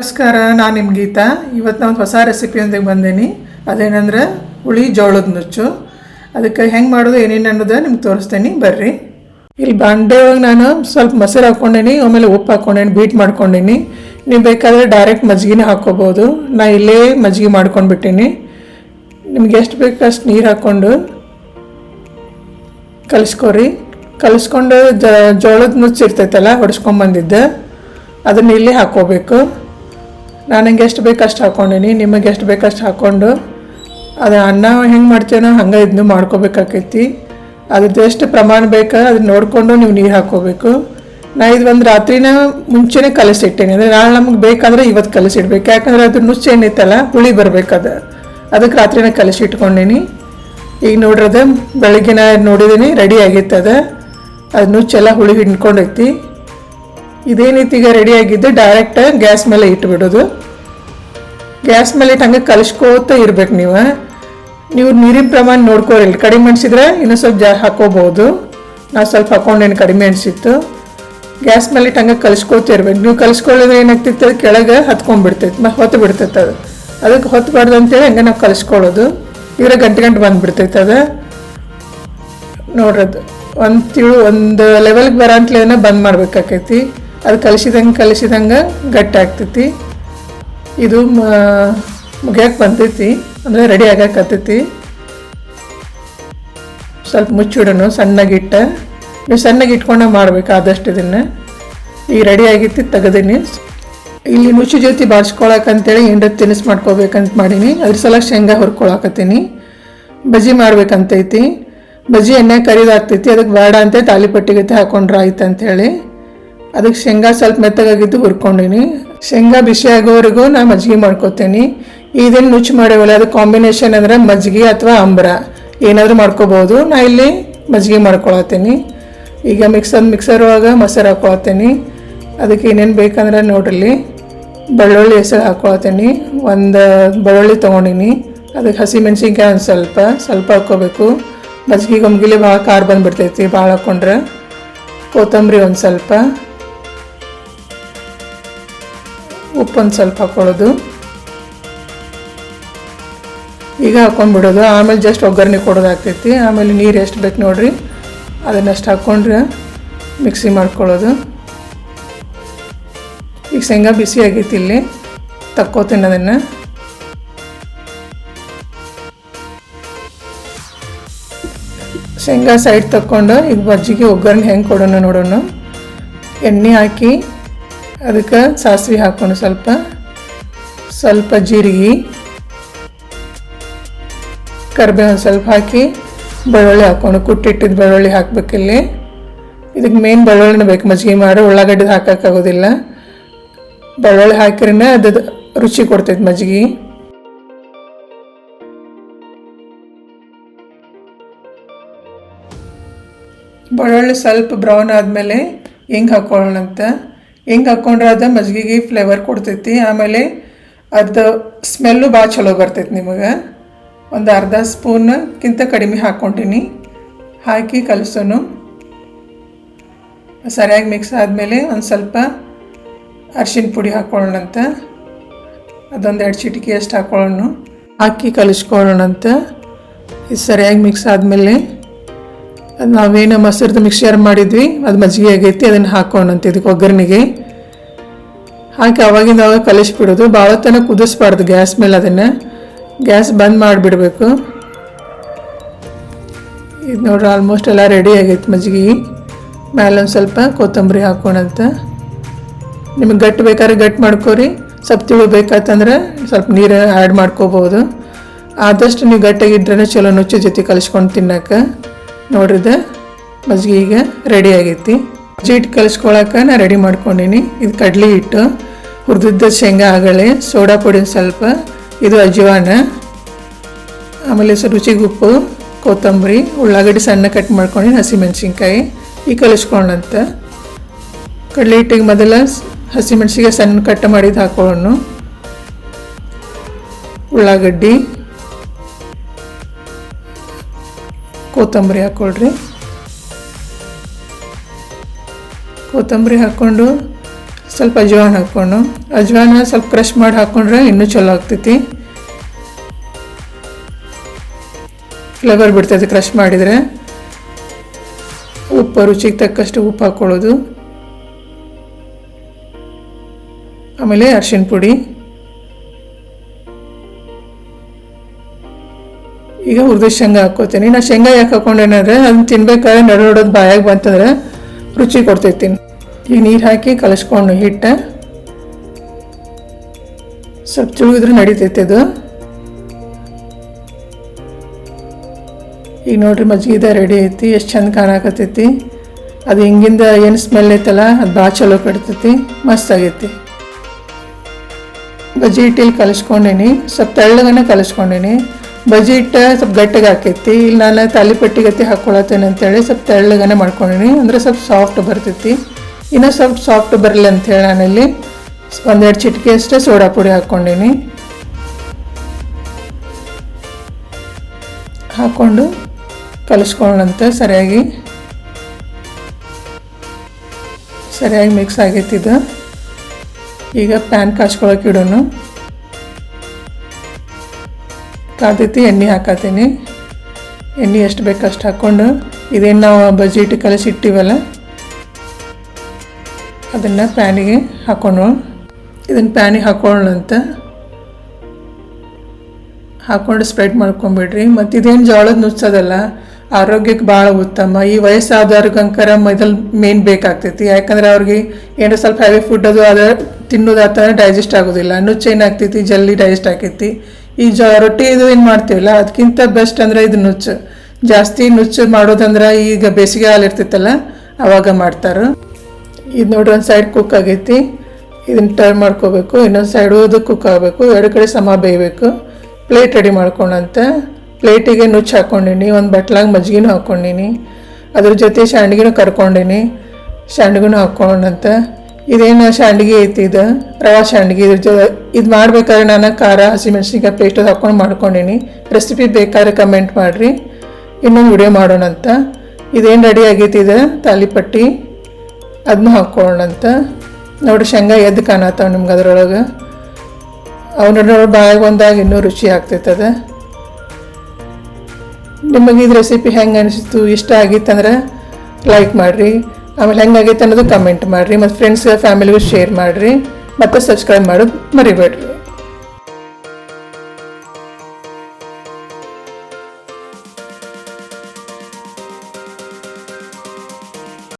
ನಮಸ್ಕಾರ, ನಾನು ನಿಮ್ಮ ಗೀತಾ. ಇವತ್ತು ನಾವು ಹೊಸ ರೆಸಿಪಿಯೊಂದಿಗೆ ಬಂದೀನಿ. ಅದೇನಂದ್ರೆ ಹುಳಿ ಜೋಳದ ನುಚ್ಚು. ಅದಕ್ಕೆ ಹೆಂಗೆ ಮಾಡೋದು, ಏನೇನು ಅನ್ನೋದು ನಿಮ್ಗೆ ತೋರಿಸ್ತೇನೆ. ಬರ್ರಿ. ಇಲ್ಲಿ ಬಾಂಡೆ ಒಳಗೆ ನಾನು ಸ್ವಲ್ಪ ಮೊಸರು ಹಾಕ್ಕೊಂಡೇನಿ ಆಮೇಲೆ ಉಪ್ಪು ಹಾಕ್ಕೊಂಡೇನಿ ಬೀಟ್ ಮಾಡ್ಕೊಂಡೇನಿ. ನೀವು ಬೇಕಾದರೆ ಡೈರೆಕ್ಟ್ ಮಜ್ಜಿಗೆನೇ ಹಾಕ್ಕೋಬೋದು. ನಾ ಇಲ್ಲೇ ಮಜ್ಜಿಗೆ ಮಾಡ್ಕೊಂಡ್ಬಿಟ್ಟೀನಿ. ನಿಮ್ಗೆ ಎಷ್ಟು ಬೇಕು ಅಷ್ಟು ನೀರು ಹಾಕ್ಕೊಂಡು ಕಲಿಸ್ಕೊರಿ. ಕಲಿಸ್ಕೊಂಡು ಜೋಳದ ನುಚ್ಚು ಇರ್ತೈತಲ್ಲ, ಹೊಡಿಸ್ಕೊಂಬಂದಿದ್ದೆ, ಅದನ್ನ ಇಲ್ಲಿ ಹಾಕ್ಕೋಬೇಕು. ನನಗೆ ಎಷ್ಟು ಬೇಕು ಅಷ್ಟು ಹಾಕ್ಕೊಂಡೀನಿ ನಿಮಗೆ ಎಷ್ಟು ಬೇಕು ಅಷ್ಟು ಹಾಕ್ಕೊಂಡು ಅದು ಅನ್ನ ಹೆಂಗೆ ಮಾಡ್ತೀನೋ ಹಂಗೆ ಇದನ್ನು ಮಾಡ್ಕೋಬೇಕಾಕೈತಿ. ಅದ್ರದ್ದು ಎಷ್ಟು ಪ್ರಮಾಣ ಬೇಕು ಅದನ್ನ ನೋಡಿಕೊಂಡು ನೀವು ನೀರು ಹಾಕ್ಕೋಬೇಕು. ನಾ ಇದು ಒಂದು ರಾತ್ರಿನ ಮುಂಚೆನೇ ಕಲಸಿಟ್ಟೇನೆ. ಅಂದರೆ ನಾಳೆ ನಮಗೆ ಬೇಕಾದರೆ ಇವತ್ತು ಕಲಸಿಡ್ಬೇಕು. ಯಾಕಂದ್ರೆ ಅದು ನುಚ್ಚು ಏನೈತಲ್ಲ ಹುಳಿ ಬರಬೇಕದು ಅದಕ್ಕೆ ರಾತ್ರಿನ ಕಲಸಿಟ್ಕೊಂಡೀನಿ. ಈಗ ನೋಡ್ರದ ಬೆಳಗ್ಗಿನ ನೋಡಿದ್ದೀನಿ ರೆಡಿ ಆಗೈತದ ಅದು ನುಚ್ಚೆಲ್ಲ ಹುಳಿ ಹಿಂಡ್ಕೊಂಡೈತಿ. ಈಗ ರೆಡಿ ಆಗಿದ್ದು ಡೈರೆಕ್ಟ್ ಗ್ಯಾಸ್ ಮೇಲೆ ಇಟ್ಬಿಡೋದು. ಗ್ಯಾಸ್ ಮೇಲೆ ಇಟ್ಟು ಹಂಗೆ ಕಲಿಸ್ಕೋತ ಇರ್ಬೇಕು ನೀವು. ನೀವು ನೀರಿನ ಪ್ರಮಾಣ ನೋಡ್ಕೋರಿ ಕಡಿಮೆ ಅನಿಸಿದ್ರೆ ಇನ್ನೂ ಸ್ವಲ್ಪ ಜಾ ಹಾಕೋಬೋದು ನಾವು ಸ್ವಲ್ಪ ಹಾಕೊಂಡೇನು ಕಡಿಮೆ ಅನಿಸಿತ್ತು. ಗ್ಯಾಸ್ ಮೇಲೆ ಇಟ್ಟು ಹಂಗೆ ಕಲಿಸ್ಕೋತ ಇರ್ಬೇಕು. ನೀವು ಕಲಿಸ್ಕೊಳ್ಳೋದ್ರೆ ಏನಾಗ್ತಿತ್ತು? ಕೆಳಗೆ ಹತ್ಕೊಂಡ್ಬಿಡ್ತೈತೆ ಮತ್ತು ಹೊತ್ತು ಬಿಡ್ತೈತೆ ಅದು. ಅದಕ್ಕೆ ಹೊತ್ತಬಾರ್ದು ಅಂತೇಳಿ ಹಂಗೆ ನಾವು ಕಲಿಸ್ಕೊಳ್ಳೋದು. ಇದ್ರ ಗಂಟೆ ಗಂಟೆ ಬಂದುಬಿಡ್ತೈತೆ ಅದು. ನೋಡ್ರದು. ಒಂದು ತಿಳು ಒಂದು ಲೆವೆಲ್ಗೆ ಬರೋಂತ್ಲೇನ ಬಂದ್ ಮಾಡ್ಬೇಕಾಕೈತಿ. ಅದು ಕಲಿಸಿದಂಗೆ ಕಲಿಸಿದಂಗೆ ಗಟ್ಟಿ ಆಗ್ತೈತಿ ಇದು ಮುಗಿಯಕ್ಕೆ ಬಂದೈತಿ, ಅಂದರೆ ರೆಡಿ ಆಗಕ್ಕತ್ತೈತಿ ಸ್ವಲ್ಪ ಮುಚ್ಚಿಡೋಣ, ಸಣ್ಣಗಿಟ್ಟ. ನೀವು ಸಣ್ಣಗೆ ಇಟ್ಕೊಂಡೆ ಮಾಡಬೇಕು ಆದಷ್ಟು ಇದನ್ನು. ಈಗ ರೆಡಿ ಆಗಿತ್ತು, ತೆಗೆದೀನಿ. ಇಲ್ಲಿ ನುಚ್ಚು ಜೊತೆ ಬಾಡ್ಸ್ಕೊಳಕಂತೇಳಿ ಹಿಂಡ ತಿನಿಸ್ ಮಾಡ್ಕೋಬೇಕಂತ ಮಾಡೀನಿ. ಅದ್ರ ಸಲ ಶೇಂಗಾ ಹುರ್ಕೊಳಕತ್ತೀನಿ. ಬಜ್ಜಿ ಮಾಡ್ಬೇಕಂತೈತಿ. ಬಜ್ಜಿ ಎಣ್ಣೆ ಕರಿದಾಗ್ತೈತಿ, ಅದಕ್ಕೆ ಬೇಡ ಅಂತ ತಾಲಿಪಟ್ಟಿಗತ್ತೆ ಹಾಕೊಂಡ್ರೆ ಆಯ್ತು ಅಂತೇಳಿ. ಅದಕ್ಕೆ ಶೇಂಗಾ ಸ್ವಲ್ಪ ಮೆತ್ತಗಾಗಿದ್ದು ಹುರ್ಕೊಂಡಿನಿ. ಶೇಂಗಾ ಬಿಸಿ ಆಗೋವರೆಗೂ ನಾನು ಮಜ್ಜಿಗೆ ಮಾಡ್ಕೊತೀನಿ. ಇದೇನು ನುಚ್ಚು ಮಾಡೇವಲ್ಲ, ಅದು ಕಾಂಬಿನೇಷನ್ ಅಂದರೆ ಮಜ್ಜಿಗೆ ಅಥವಾ ಅಂಬ್ರ. ಏನಾದರೂ ಮಾಡ್ಕೋಬೋದು. ನಾ ಇಲ್ಲಿ ಮಜ್ಜಿಗೆ ಮಾಡ್ಕೊಳತ್ತೀನಿ. ಈಗ ಮಿಕ್ಸರ್ ಮಿಕ್ಸರ್ ಒಳಗೆ ಮೊಸರು ಹಾಕೊಳತ್ತೀನಿ. ಅದಕ್ಕೆ ಏನೇನು ಬೇಕಂದ್ರೆ ನೋಡ್ರಿ, ಬೆಳ್ಳುಳ್ಳಿ ಹೆಸರು ಹಾಕೊಳತ್ತೀನಿ. ಒಂದು ಬೆಳ್ಳುಳ್ಳಿ ತೊಗೊಂಡಿನಿ. ಅದಕ್ಕೆ ಹಸಿ ಮೆಣಸಿನ್ಕಾಯಿ ಒಂದು ಸ್ವಲ್ಪ ಸ್ವಲ್ಪ ಹಾಕ್ಕೋಬೇಕು ಮಜ್ಜಿಗೆ ಗಮ್ಗಿಲಿ ಭಾಳ ಖಾರ ಬಂದುಬಿಡ್ತೈತಿ, ಭಾಳ ಹಾಕ್ಕೊಂಡ್ರೆ ಕೊತ್ತಂಬರಿ ಒಂದು ಸ್ವಲ್ಪ. ಉಪ್ಪೊಂದು ಸ್ವಲ್ಪ ಹಾಕ್ಕೊಳ್ಳೋದು ಈಗ ಹಾಕೊಂಡ್ಬಿಡೋದು. ಆಮೇಲೆ ಜಸ್ಟ್ ಒಗ್ಗರಣೆ ಕೊಡೋದಾಗ್ತೈತಿ ಆಮೇಲೆ ನೀರು ಎಷ್ಟು ಬೇಕು ನೋಡ್ರಿ. ಅದನ್ನಷ್ಟು ಹಾಕ್ಕೊಂಡ್ರೆ ಮಿಕ್ಸಿ ಮಾಡ್ಕೊಳ್ಳೋದು. ಈಗ ಶೇಂಗಾ ಬಿಸಿ ಆಗೈತಿ ಇಲ್ಲಿ. ತಕ್ಕೋತೀನಿ ಅದನ್ನು. ಶೇಂಗಾ ಸೈಡ್ ತಕ್ಕೊಂಡು ಈಗ ಬಜ್ಜಿಗೆ ಒಗ್ಗರಣೆ ಹೆಂಗೆ ಕೊಡೋಣ ನೋಡೋಣ. ಎಣ್ಣೆ ಹಾಕಿ ಅದಕ್ಕೆ ಸಾಸಿವೆ ಹಾಕೊಂಡು ಸ್ವಲ್ಪ ಸ್ವಲ್ಪ ಜೀರಿಗೆ ಕರಿಬೇವು ಸ್ವಲ್ಪ ಹಾಕಿ ಬೆಳ್ಳುಳ್ಳಿ ಹಾಕ್ಕೊಂಡು, ಕುಟ್ಟಿಟ್ಟಿದ್ದು ಬೆಳ್ಳುಳ್ಳಿ ಹಾಕಬೇಕಿಲ್ಲಿ ಇದಕ್ಕೆ ಮೇನ್ ಬೆಳ್ಳುಳ್ಳಿನ ಬೇಕು, ಮಜ್ಜಿಗೆ ಮಾಡಿ ಉಳ್ಳಾಗಡ್ಡೆ ಹಾಕೋಕ್ಕಾಗೋದಿಲ್ಲ ಬೆಳ್ಳುಳ್ಳಿ ಹಾಕಿರೇ ಅದು ರುಚಿ ಕೊಡ್ತೈತೆ ಮಜ್ಜಿಗೆ. ಬೆಳ್ಳುಳ್ಳಿ ಸ್ವಲ್ಪ ಬ್ರೌನ್ ಆದಮೇಲೆ ಹೆಂಗೆ ಹಾಕ್ಕೊಳ್ಳೋಣ ಅಂತ ಹಿಂಗೆ ಹಾಕ್ಕೊಂಡ್ರೆ ಅದು ಮಜ್ಜಿಗೆಗೆ ಫ್ಲೇವರ್ ಕೊಡ್ತೈತಿ. ಆಮೇಲೆ ಅದು ಸ್ಮೆಲ್ಲು ಭಾಳ ಚಲೋ ಬರ್ತೈತಿ ನಿಮಗೆ. ಒಂದು ಅರ್ಧ ಸ್ಪೂನ್ಕ್ಕಿಂತ ಕಡಿಮೆ ಹಾಕ್ಕೊಂತೀನಿ ಹಾಕಿ ಕಲಸೋನು. ಸರಿಯಾಗಿ ಮಿಕ್ಸ್ ಆದಮೇಲೆ ಒಂದು ಸ್ವಲ್ಪ ಅರ್ಶಿಣ ಪುಡಿ ಹಾಕ್ಕೊಳ್ಳೋಣಂತ ಅದೊಂದು ಎರಡು ಚಿಟಿಕೆ ಅಷ್ಟು ಹಾಕ್ಕೊಳ್ಳೋಣ ಹಾಕಿ ಕಲಿಸ್ಕೊಳ್ಳೋಣಂತ. ಇದು ಸರಿಯಾಗಿ ಮಿಕ್ಸ್ ಆದಮೇಲೆ ಅದು ನಾವೇನು ಮೊಸರದ್ದು ಮಿಕ್ಸ್ಚರ್ ಮಾಡಿದ್ವಿ. ಅದು ಮಜ್ಜಿಗೆ ಆಗೈತಿ, ಅದನ್ನು ಹಾಕೋಣಂತ ಇದಕ್ಕೆ ಒಗ್ಗರಣೆಗೆ. ಹಾಕಿ ಅವಾಗಿಂದ ಅವಾಗ ಕಲಿಸ್ಬಿಡೋದು. ಭಾಳ ತನಕ ಕುದಿಸ್ಬಾರ್ದು ಗ್ಯಾಸ್ ಮೇಲೆ ಅದನ್ನು. ಗ್ಯಾಸ್ ಬಂದ್ ಮಾಡಿಬಿಡ್ಬೇಕು. ಇದು ನೋಡ್ರಿ ಆಲ್ಮೋಸ್ಟ್ ಎಲ್ಲ ರೆಡಿ ಆಗೈತೆ ಮಜ್ಜಿಗೆ. ಒಂದು ಸ್ವಲ್ಪ ಕೊತ್ತಂಬರಿ ಹಾಕೋಣಂತ ನಿಮಗೆ ಗಟ್ಟಿ ಬೇಕಾದ್ರೆ ಗಟ್ಟಿ ಮಾಡ್ಕೋರಿ. ಸ್ವಲ್ಪ ತಿಳು ಬೇಕಾತಂದ್ರೆ ಸ್ವಲ್ಪ ನೀರು ಆ್ಯಡ್ ಮಾಡ್ಕೋಬೋದು. ಆದಷ್ಟು ನೀವು ಗಟ್ಟಿಗಿಟ್ರೆ ಚಲೋ ನುಚ್ಚು ಜೊತೆ ಕಲಿಸ್ಕೊಂಡು ತಿನ್ನಕ್ಕೆ. ನೋಡ್ರಿದ? ಮಜ್ಜಿಗೆ ಈಗ ರೆಡಿ ಆಗೈತಿ. ಹಿಟ್ಟು ಕಲಿಸ್ಕೊಳಕ್ಕೆ ನಾ ರೆಡಿ ಮಾಡ್ಕೊಂಡೀನಿ. ಇದು ಕಡ್ಲಿ ಹಿಟ್ಟು, ಹುರಿದಿದ್ದ ಶೇಂಗಾ ಆಗಳೆ, ಸೋಡಾ ಪುಡಿ ಸ್ವಲ್ಪ, ಇದು ಅಜ್ವಾನ ಆಮೇಲೆ ರುಚಿಗೆ ಉಪ್ಪು, ಕೊತ್ತಂಬರಿ, ಉಳ್ಳಾಗಡ್ಡಿ ಸಣ್ಣ ಕಟ್ ಮಾಡ್ಕೊಂಡು ಹಸಿಮೆಣ್ಸಿನ್ಕಾಯಿ, ಈ ಕಲಿಸ್ಕೊಂಡಂತ ಕಡಲೆ ಹಿಟ್ಟಿಗೆ ಮೊದಲ ಹಸಿಮೆಣ್ಸಿಗೆ ಸಣ್ಣ ಕಟ್ ಮಾಡಿದ್ದು ಹಾಕೊಳ್ಳೋಣ. ಉಳ್ಳಾಗಡ್ಡಿ ಕೊತ್ತಂಬರಿ ಹಾಕ್ಕೊಳ್ರಿ ಕೊತ್ತಂಬರಿ ಹಾಕ್ಕೊಂಡು ಸ್ವಲ್ಪ ಅಜ್ವಾನ ಹಾಕ್ಕೊಂಡು, ಅಜ್ವಾನ ಸ್ವಲ್ಪ ಕ್ರಶ್ ಮಾಡಿ ಹಾಕ್ಕೊಂಡ್ರೆ ಇನ್ನೂ ಚಲೋ ಆಗ್ತೈತಿ. ಫ್ಲೇವರ್ ಬಿಡ್ತೈತಿ ಕ್ರಶ್ ಮಾಡಿದರೆ. ಉಪ್ಪು ರುಚಿಗೆ ತಕ್ಕಷ್ಟು ಉಪ್ಪು ಹಾಕ್ಕೊಳ್ಳೋದು ಆಮೇಲೆ ಅರ್ಶಿನ ಪುಡಿ. ಈಗ ಹುರಿದ ಶೇಂಗಾ ಹಾಕ್ಕೋತೀನಿ. ನಾ ಶೇಂಗಾ ಯಾಕೆ ಹಾಕೊಂಡೇನಂದ್ರೆ ಅದನ್ನ ತಿನ್ಬೇಕಾದ್ರೆ ನಡು ನಡೋದು ಬಾಯಾಗ ಬಂತಂದ್ರೆ ರುಚಿ ಕೊಡ್ತಿರ್ತೀನಿ. ಈಗ ನೀರು ಹಾಕಿ ಕಲಸ್ಕೊಂಡು ಹಿಟ್ಟು. ಸ್ವಲ್ಪ ಚುಳಿದ್ರೆ ನಡೀತೈತೆ ಅದು ಈಗ ನೋಡ್ರಿ ಮಜ್ಜಿಗೆ ರೆಡಿ ಐತಿ, ಎಷ್ಟು ಚಂದ ಕಾಣಕತ್ತೈತಿ. ಅದು ಹಿಂಗಿಂದ ಏನು ಸ್ಮೆಲ್ ಐತಲ್ಲ, ಅದು ಭಾಳ ಚಲೋ ಕಟ್ತೈತಿ ಮಸ್ತ್ ಆಗೈತಿ. ಬಜ್ಜಿ ಹಿಟ್ಟಿಲಿ ಕಲಸ್ಕೊಂಡೇನಿ, ಸ್ವಲ್ಪ ತೆಳ್ಳಗನೆ ಕಲಿಸ್ಕೊಂಡೀನಿ. ಬಜ್ಜಿ ಹಿಟ್ಟು ಸ್ವಲ್ಪ ಗಟ್ಟಿಗೆ ಹಾಕೈತಿ. ಇಲ್ಲಿ ನಾನು ತಾಲಿಪಟ್ಟಿ ಗತಿ ಹಾಕ್ಕೊಳತ್ತೇನೆ ಅಂತೇಳಿ ಸ್ವಲ್ಪ ತೆಳ್ಳಗನೆ ಮಾಡ್ಕೊಂಡಿನಿ. ಅಂದರೆ ಸ್ವಲ್ಪ ಸಾಫ್ಟ್ ಬರ್ತೈತಿ. ಇನ್ನೂ ಸ್ವಲ್ಪ ಸಾಫ್ಟ್ ಬರಲಿ ಅಂತೇಳಿ ನಾನಿಲ್ಲಿ ಒಂದೆರಡು ಚಿಟಿಕೆ ಅಷ್ಟೇ ಸೋಡಾ ಪುಡಿ ಹಾಕ್ಕೊಂಡಿನಿ ಹಾಕ್ಕೊಂಡು ಕಲಿಸ್ಕೊಳ್ಳಂತೆ ಸರಿಯಾಗಿ. ಸರಿಯಾಗಿ ಮಿಕ್ಸ್ ಆಗೈತಿ ಇದು. ಈಗ ಪ್ಯಾನ್ ಕಾಸ್ಕೊಳಕ್ಕೆ ಇಡೋನು ಕಾದೈತಿ ಎಣ್ಣೆ ಹಾಕತ್ತೀನಿ ಎಣ್ಣೆ ಎಷ್ಟು ಬೇಕು ಅಷ್ಟು ಹಾಕ್ಕೊಂಡು ಇದೇನು ನಾವು ಬಜ್ಜಿ ಇಟ್ಟು ಕಲಸಿ ಇಟ್ಟಿವಲ್ಲ, ಅದನ್ನು ಪ್ಯಾನಿಗೆ ಹಾಕೊಂಡು ಇದನ್ನು ಪ್ಯಾನಿಗೆ ಹಾಕೊಳ್ಳಂತ ಹಾಕ್ಕೊಂಡು ಸ್ಪ್ರೆಡ್ ಮಾಡ್ಕೊಂಬಿಡ್ರಿ. ಮತ್ತು ಇದೇನು ಜೋಳದ ನುಚ್ಚೋದಲ್ಲ ಆರೋಗ್ಯಕ್ಕೆ ಭಾಳ ಉತ್ತಮ. ಈ ವಯಸ್ಸಾದವ್ರಿಗಂಕರ ಮೊದಲು ಮೇನ್ ಬೇಕಾಗ್ತೈತಿ. ಯಾಕಂದ್ರೆ ಅವ್ರಿಗೆ ಏನೋ ಸ್ವಲ್ಪ ಹೆವಿ ಫುಡ್ ಅದು ಅದ ತಿನ್ನೋದಾತ ಡೈಜೆಸ್ಟ್ ಆಗೋದಿಲ್ಲ. ನುಚ್ಚೇನಾಗ್ತೈತಿ ಜಲ್ದಿ ಡೈಜೆಸ್ಟ್ ಆಕೈತಿ ಈ ಜ, ರೊಟ್ಟಿ ಇದು ಏನು ಮಾಡ್ತೀವಲ್ಲ ಅದಕ್ಕಿಂತ ಬೆಸ್ಟ್ ಅಂದರೆ ಇದು ನುಚ್ಚು. ಜಾಸ್ತಿ ನುಚ್ಚು ಮಾಡೋದಂದ್ರೆ ಈಗ ಬೇಸಿಗೆ ಹಾಲು ಇರ್ತೈತಲ್ಲ ಅವಾಗ ಮಾಡ್ತಾರೆ. ಇದು ನೋಡ್ರಿ ಒಂದು ಸೈಡ್ ಕುಕ್ ಆಗೈತಿ. ಇದನ್ನ ಟರ್ನ್ ಮಾಡ್ಕೋಬೇಕು, ಇನ್ನೊಂದು ಸೈಡು ಅದು ಕುಕ್ ಆಗಬೇಕು, ಎರಡು ಕಡೆ ಸಮ ಬೇಯಬೇಕು. ಪ್ಲೇಟ್ ರೆಡಿ ಮಾಡ್ಕೊಂಡಂತ ಪ್ಲೇಟಿಗೆ ನುಚ್ಚು ಹಾಕ್ಕೊಂಡಿನಿ ಒಂದು ಬಟ್ಲಾಗ ಮಜ್ಜಿಗೆನೂ ಹಾಕ್ಕೊಂಡಿನಿ ಅದ್ರ ಜೊತೆ ಶಾಂಡ್ಗಿನೂ ಕರ್ಕೊಂಡಿನಿ. ಶಾಂಡ್ಗಿನೂ ಹಾಕ್ಕೊಂಡಂತ ಇದೇನು ಸಂಡ್ಗಿ ಐತಿ ಇದು? ರವಾ ಸಂಡಿಗೆ ಇದ್ರ ಜೊತೆ ಇದು ಮಾಡ್ಬೇಕಾದ್ರೆ ನಾನು ಖಾರ ಹಸಿಮೆಣ್ಸಿನ್ಕಾಯಿ ಪೇಸ್ಟ್ ಹಾಕ್ಕೊಂಡು ಮಾಡ್ಕೊಂಡೀನಿ. ರೆಸಿಪಿ ಬೇಕಾದ್ರೆ ಕಮೆಂಟ್ ಮಾಡಿರಿ. ಇನ್ನೊಂದು ವಿಡಿಯೋ ಮಾಡೋಣಂತ ಇದೇನು ರೆಡಿ ಆಗೈತಿ ಇದು? ತಾಲಿಪಟ್ಟಿ ಅದನ್ನೂ ಹಾಕ್ಕೊಳ್ಳೋಣಂತ ನೋಡಿ ಶೇಂಗಾ ಎದ್ದು ಕಾಣತ್ತಾವ ನಿಮ್ಗೆ ಅದ್ರೊಳಗೆ. ಅವನ ಬಾಯಿಗೆ ಬಂದಾಗ ಇನ್ನೂ ರುಚಿ ಆಗ್ತೈತದ ನಿಮಗೆ ಇದು ರೆಸಿಪಿ ಹೆಂಗೆ ಅನಿಸಿತು ಇಷ್ಟ ಆಗಿತ್ತಂದ್ರೆ ಲೈಕ್ ಮಾಡಿರಿ. ಆಮೇಲೆ ಹೆಂಗಾಗೈತೆ ಅನ್ನೋದು ಕಮೆಂಟ್ ಮಾಡಿರಿ. ಮತ್ತು ಫ್ರೆಂಡ್ಸ್ ಫ್ಯಾಮಿಲಿಗೂ ಶೇರ್ ಮಾಡಿರಿ. ಮತ್ತು ಸಬ್ಸ್ಕ್ರೈಬ್ ಮಾಡೋದು ಮರಿಬೇಡ್ರಿ.